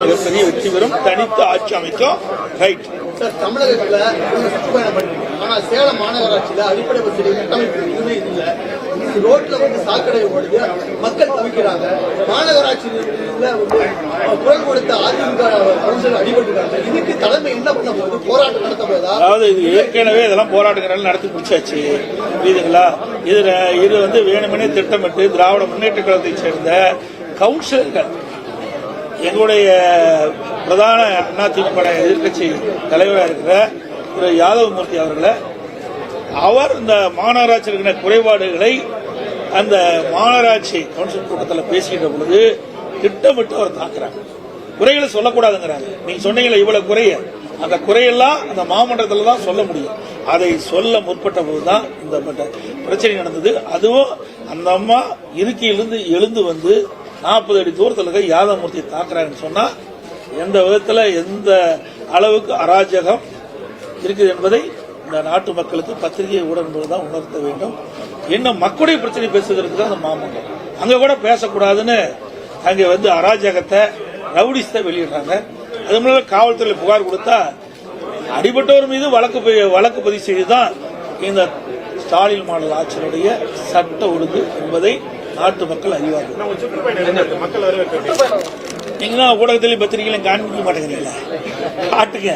மிகப்பெரிய வெற்றி பெறும். தனித்து ஆட்சி அமைக்கும். ரைட் சார் தமிழகத்துல சுற்றுப்பயணம் பண்றீங்க ஆனா சேலம் மாநகராட்சியில அடிப்படை வசதி கட்டமைப்பு எதுவுமே இல்ல. ரோட்ல வந்து சாக்கடை ஓடுது. மக்கள் தவிக்கிறாங்க. மாநகராட்சியில வந்து குரல் கொடுத்த அதிமுக கவுன்சிலர் அடிபட்டுருக்காங்க. இதுக்கு தலைமை என்ன பண்ண போகுது? போராட்டம் நடத்த போதா அதாவது இது ஏற்கனவே இதெல்லாம் போராட்டங்கள் நடத்தி முடிச்சாச்சு. புரியுதுங்களா? இதுல இது வந்து வேணுமெனே திட்டமிட்டு திராவிட முன்னேற்ற கழகத்தை சேர்ந்த கவுன்சிலர்கள் எங்களுடைய பிரதான அதிமுக எதிர்க்கட்சி தலைவராக இருக்கிற திரு யாதவமூர்த்தி அவர்களை அவர் இந்த மாநகராட்சி இருக்கிற குறைபாடுகளை அந்த மாநகராட்சி கவுன்சில் கூட்டத்தில் பேசுகின்ற பொழுது திட்டமிட்டு அவர் தாக்குறாங்க. குறைகளை சொல்லக்கூடாதுங்கிறாங்க. நீங்க சொன்னீங்களே இவ்வளவு குறைய. அந்த குறையெல்லாம் அந்த மாமன்றத்தில் தான் சொல்ல முடியும். அதை சொல்ல முற்பட்ட போதுதான் இந்த பிரச்சனை நடந்தது. அதுவும் அந்த அம்மா இருக்கையிலிருந்து எழுந்து வந்து நாற்பது அடி தூரத்தில் இருக்க யாதமூர்த்தி தாக்குறாங்கன்னு சொன்னால் எந்த விதத்தில் எந்த அளவுக்கு அராஜகம் இருக்குது என்பதை இந்த நாட்டு மக்களுக்கு பத்திரிகை ஊடகங்கள் தான் உணர்த்த வேண்டும். இன்னும் மக்களுடைய பிரச்சனை பேசுவதற்கு தான் அந்த மாமங்கம் அங்கே கூட பேசக்கூடாதுன்னு அங்கே வந்து அராஜகத்தை ரவுடிஸ்தை வெளியிடுறாங்க. அது மூலம் காவல்துறையில் புகார் கொடுத்தா அடிபட்டவர் மீது வழக்கு வழக்கு பதிவு செய்துதான் இந்த ஸ்டாலின் மாடல் ஆட்சியினுடைய சட்ட ஒழுங்கு என்பதை நாட்டு மக்கள் அறிவார்கள். நீங்க தான் ஊடகத்திலையும் பத்திரிகையிலும் காண்பிக்க மாட்டேங்கிறீங்களா? காட்டுங்க.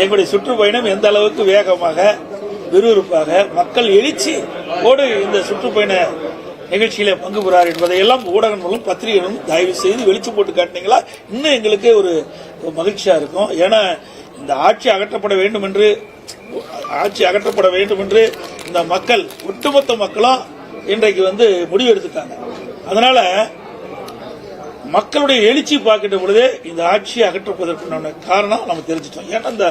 எங்களுடைய சுற்றுப்பயணம் எந்த அளவுக்கு வேகமாக விறுவிறுப்பாக மக்கள் எழுச்சி ஓடு இந்த சுற்றுப்பயண நிகழ்ச்சியில பங்கு பெறார் என்பதை எல்லாம் மூலம் பத்திரிகைகளும் தயவு செய்து வெளிச்சு போட்டு காட்டினீங்களா? இன்னும் எங்களுக்கு ஒரு ஒரு மகிழ்ச்சியா இருக்கும். ஏன்னா இந்த ஆட்சி அகற்றப்பட வேண்டும் என்று ஆட்சி அகற்றப்பட வேண்டும் என்று இந்த மக்கள் ஒட்டுமொத்த மக்களும் இன்றைக்கு வந்து முடிவு எடுத்துட்டாங்க. அதனால மக்களுடைய எழுச்சி பார்க்கின்ற பொழுதே இந்த ஆட்சியை அகற்றுவதற்கான காரணம் நம்ம தெரிஞ்சிட்டோம். ஏன்னா இந்த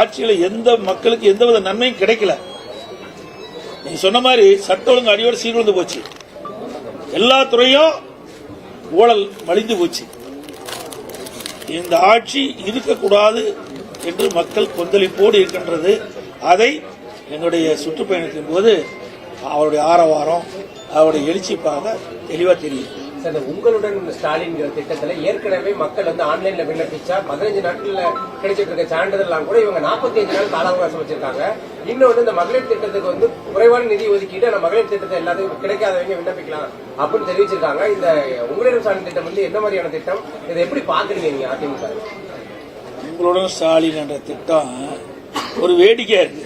ஆட்சியில எந்த மக்களுக்கு எந்த வித நன்மையும் கிடைக்கல. நீங்க சொன்ன மாதிரி சட்ட ஒழுங்கு அடியோடு சீர்குலைந்து போச்சு. எல்லா துறையும் ஊழல் மலிந்து போச்சு. இந்த ஆட்சி இருக்கக்கூடாது என்று மக்கள் கொந்தளிப்போடு இருக்கின்றது. அதை என்னுடைய சுற்றுப்பயணத்தின் போது அவருடைய ஆரவாரம் அவருடைய எழுச்சி பார்க்க தெளிவா தெரியும். உங்களுடன் ஸ்டாலின்ங்கிற திட்டத்துல ஏற்கனவே மக்கள் வந்து ஆன்லைன்ல விண்ணப்பிச்சா பதினஞ்சு நாட்கள்ல கிடைச்சிட்டு இருக்க சான்றிதழ்லாம் கூட இவங்க 45 நாள் கால அவகாசம் வச்சிருக்காங்க. இன்னும் வந்து இந்த மகளிர் திட்டத்துக்கு வந்து குறைவான நிதி ஒதுக்கீடு அந்த மகளிர் திட்டத்தை எல்லாத்துக்கும் கிடைக்காதவங்க விண்ணப்பிக்கலாம் அப்படின்னு தெரிவிச்சிருக்காங்க. இந்த உங்களிடம் ஸ்டாலின் திட்டம் வந்து என்ன மாதிரியான திட்டம்? இதை எப்படி பாக்குறீங்க நீங்க அதிமுக? உங்களுடன் ஸ்டாலின் என்ற திட்டம் ஒரு வேடிக்கையா இருக்கு.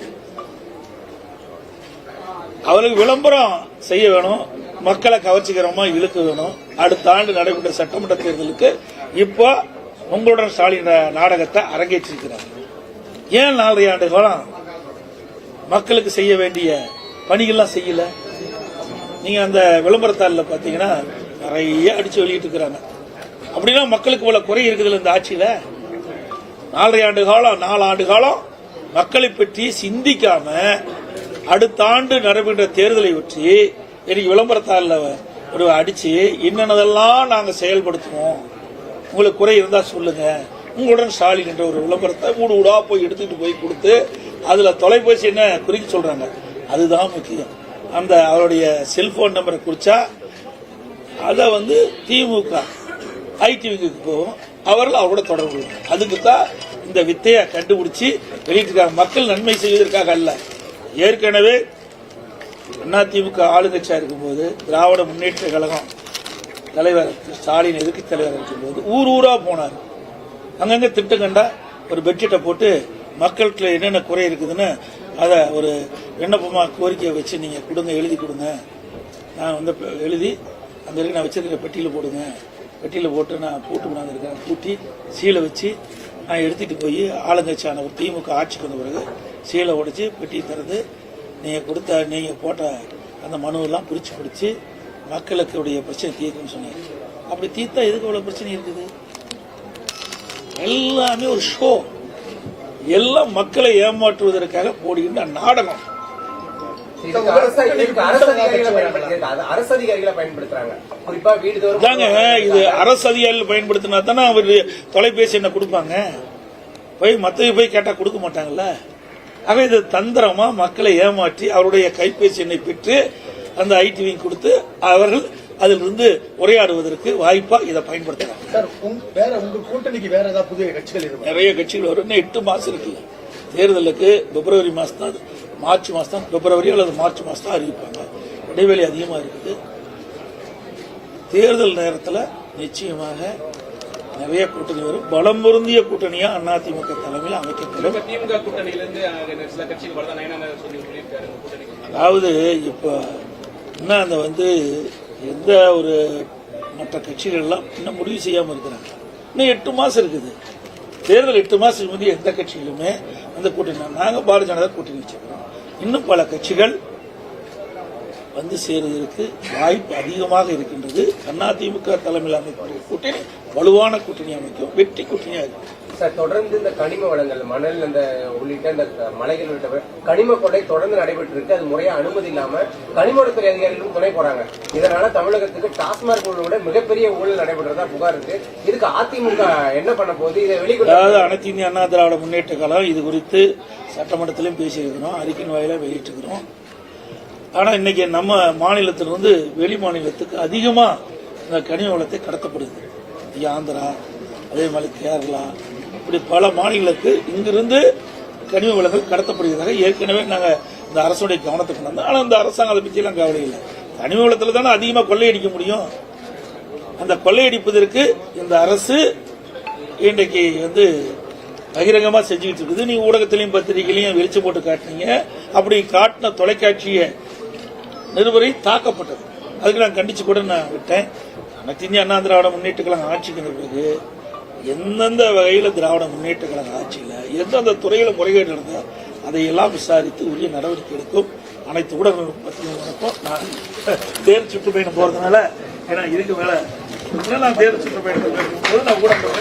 அவருக்கு விளம்பரம் செய்ய வேணும் மக்களை கவர்ச்சிகரமா இழுக்க வேணும். அடுத்த ஆண்டு நடைபெற்ற சட்டமன்ற தேர்தலுக்கு இப்போ உங்களுடன் ஸ்டாலின் நாடகத்தை அரங்கேற்றிருக்கிறார். ஏன் நாலரை ஆண்டு காலம் மக்களுக்கு செய்ய வேண்டிய பணிகள்லாம் செய்யல? நீங்க அந்த விளம்பரத்தாளில் பார்த்தீங்கன்னா நிறைய அடிச்சு வெளியிட்டு இருக்கிறாங்க அப்படின்னா மக்களுக்கு உள்ள குறை இருக்குதுல இந்த ஆட்சியில? நாலரை ஆண்டு காலம் நாலு ஆண்டு காலம் மக்களை பற்றி சிந்திக்காம அடுத்த ஆண்டு நடைபெற்ற தேர்தலை பற்றி இன்னைக்கு விளம்பரத்தாளில் ஒரு அடிச்சு என்னென்னதெல்லாம் நாங்கள் செயல்படுத்துவோம் உங்களுக்கு குறை இருந்தா சொல்லுங்க. உங்களுடன் ஸ்டாலின் என்ற ஒரு விளம்பரத்தை ஊடு ஊடா போய் எடுத்துட்டு போய் கொடுத்து அதுல தொலைபேசி என்ன குறிக்க சொல்றாங்க. அதுதான் முக்கியம். அந்த அவருடைய செல்போன் நம்பரை குறிச்சா அதை வந்து திமுக ஐடிவிக்கு போகும். அவர்கள் அவரோட தொடர்பு. அதுக்கு தான் இந்த வித்தையை கண்டுபிடிச்சி வெளியிட்டிருக்காங்க. மக்கள் நன்மை செய்வதற்காக அல்ல. ஏற்கனவே அதிமுக ஆளுங்கட்சியா இருக்கும்போது திராவிட முன்னேற்ற கழகம் தலைவர் ஸ்டாலின் எதிர்க்கு தலைவர் இருக்கும்போது ஊர் ஊரா போனார். அங்கங்க திட்டம் கண்டா ஒரு பெட்ஷீட்டை போட்டு மக்களுக்கு என்னென்ன குறை இருக்குதுன்னு அதை ஒரு விண்ணப்பமா கோரிக்கையை வச்சு நீங்க கொடுங்க எழுதி கொடுங்க. நான் வந்து எழுதி அந்த வரைக்கும் நான் வச்சிருக்கிற பெட்டியில் போடுங்க. பெட்டியில் போட்டு நான் பூட்டு இருக்கேன் பூட்டி சீலை வச்சு நான் எடுத்துட்டு போய் ஆளுங்கட்சியான ஒரு திமுக ஆட்சிக்கு வந்த பிறகு சீலை உடைச்சு பெட்டியை திறந்து நீங்க கொடுத்த நீங்க போட்ட அந்த மனுவெல்லாம் பிரிச்சு பிடிச்சி மக்களுக்கு உடைய பிரச்சனை தீர்க்குன்னு சொன்னீங்க அப்படி தீர்த்தா எதுக்கு இவ்வளவு பிரச்சனை இருக்குது? எல்லாமே ஒரு ஷோ எல்லாம் மக்களை ஏமாற்றுவதற்காக போடுகின்ற நாடகம். அரசு அதிகாரிகளை பயன்படுத்தினா தானே அவர் தொலைபேசி என்ன கொடுப்பாங்க. போய் மத்தவங்க போய் கேட்டா கொடுக்க மாட்டாங்கல்ல? ஆக இது தந்திரமா மக்களை ஏமாற்றி அவருடைய கைபேசி எண்ணை பெற்று அந்த ஐடிவி கொடுத்து அவர்கள் அதிலிருந்து உரையாடுவதற்கு வாய்ப்பா இதை பயன்படுத்துறாங்க சார் வேற உங்க கூட்டணிக்கு வேற ஏதாவது புதிய கட்சிகள் நிறைய கட்சிகள் வரும். இன்னும் எட்டு மாசம் இருக்குல்ல தேர்தலுக்கு பிப்ரவரி மாசம் தான் மார்ச் மாசம் தான் பிப்ரவரி அல்லது மார்ச் மாசம் தான் அறிவிப்பாங்க. இடைவெளி அதிகமா இருக்குது. தேர்தல் நேரத்தில் நிச்சயமாக நிறைய கூட்டணி வரும். பலம் பொருந்திய கூட்டணியா அதிமுக தலைமையில் அமைக்கப்படும். அதாவது இப்போ இன்னும் அந்த வந்து எந்த ஒரு மற்ற கட்சிகள்லாம் இன்னும் முடிவு செய்யாமல் இருக்கிறாங்க. இன்னும் எட்டு மாசம் இருக்குது. தேர்தல் எட்டு மாசத்துக்கு முந்தைய எந்த கட்சிகளுமே அந்த கூட்டணி நாங்கள் பாரதிய ஜனதா கூட்டணி வச்சிருக்கிறோம் இன்னும் பல கட்சிகள் வந்து சேருவதற்கு வாய்ப்பு அதிகமாக இருக்கின்றது. அதிமுக தலைமையில் அமைக்கக்கூடிய கூட்டணி வலுவான கூட்டணி அமைக்கும் வெற்றி கூட்டணியாக இருக்கும். சார் தொடர்ந்து இந்த கனிம வளங்கள் மணல் அந்த உள்ளிட்ட இந்த மலைகள் உள்ளிட்ட கனிம கொள்ளை தொடர்ந்து நடைபெற்று இருக்கு அது முறையா அனுமதி இல்லாம கனிமவளத்துறை அதிகாரிகளும் துணை போறாங்க. இதனால தமிழகத்துக்கு டாஸ்மாக் ஊழலோட மிகப்பெரிய ஊழல் நடைபெற்றதா புகார் இருக்கு. இதுக்கு அதிமுக என்ன பண்ண போகுது? இதை வெளிக்கொண்டு அதாவது அனைத்து இந்திய அண்ணா திராவிட முன்னேற்ற கழகம் இது குறித்து சட்டமன்றத்திலும் பேசியிருக்கிறோம் அறிக்கையின் வாயிலாக வெளியிட்டிருக்கிறோம். ஆனா இன்னைக்கு நம்ம மாநிலத்திலிருந்து வெளி மாநிலத்துக்கு அதிகமா இந்த கனிம வளத்தை கடத்தப்படுது. ஆந்திரா அதே மாதிரி கேரளா இப்படி பல மாநிலங்களுக்கு இங்கிருந்து கனிம வளங்கள் கடத்தப்படுகிறதாக ஏற்கனவே நாங்க இந்த அரசுடைய கவனத்தை கொண்டு வந்தோம். ஆனா இந்த அரசாங்கம் அதை பற்றி எல்லாம் கவலை இல்லை. கனிம வளத்துல தானே அதிகமா கொள்ளையடிக்க முடியும். அந்த கொள்ளையடிப்பதற்கு இந்த அரசு இன்றைக்கு வந்து பகிரங்கமா செஞ்சுக்கிட்டு இருக்குது. நீங்கள் ஊடகத்திலையும் பத்திரிகையிலையும் வெளிச்சம் போட்டு காட்டினீங்க. அப்படி காட்டின தொலைக்காட்சியை நிருபரை தாக்கப்பட்டது. அதுக்கு நான் கண்டிச்சு கூட நான் விட்டேன். அனைத்து இந்திய அண்ணா திராவிட முன்னேற்ற கழகம் ஆட்சிக்கு பிறகு எந்தெந்த வகையில் திராவிட முன்னேற்ற கழக ஆட்சியில் எந்தெந்த துறையில் முறைகேடு நடந்தோ அதையெல்லாம் விசாரித்து உரிய நடவடிக்கை எடுக்கும். அனைத்து ஊடகங்களுக்கும் நான் தேர் சுற்றுப்பயணம் போகிறதுனால ஏன்னா இதுக்கு மேலே நான் தேர் சுற்றுப்பயணம் போது நான் ஊடகங்கள்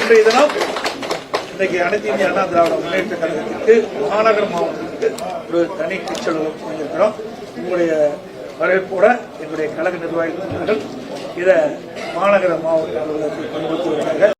இன்றைய தினம் இன்னைக்கு அனைத்து இந்திய அண்ணா திராவிட முன்னேற்ற கழகத்திற்கு மாநகர அவர்களுக்கு ஒரு தனி கிச்சலும் வந்திருக்கிறோம் உங்களுடைய வரவேற்போட எங்களுடைய கழக நிர்வாகிகள் இதை மாநகர மாவட்ட அலுவலகத்தில் கொண்டு வருகிறார்கள்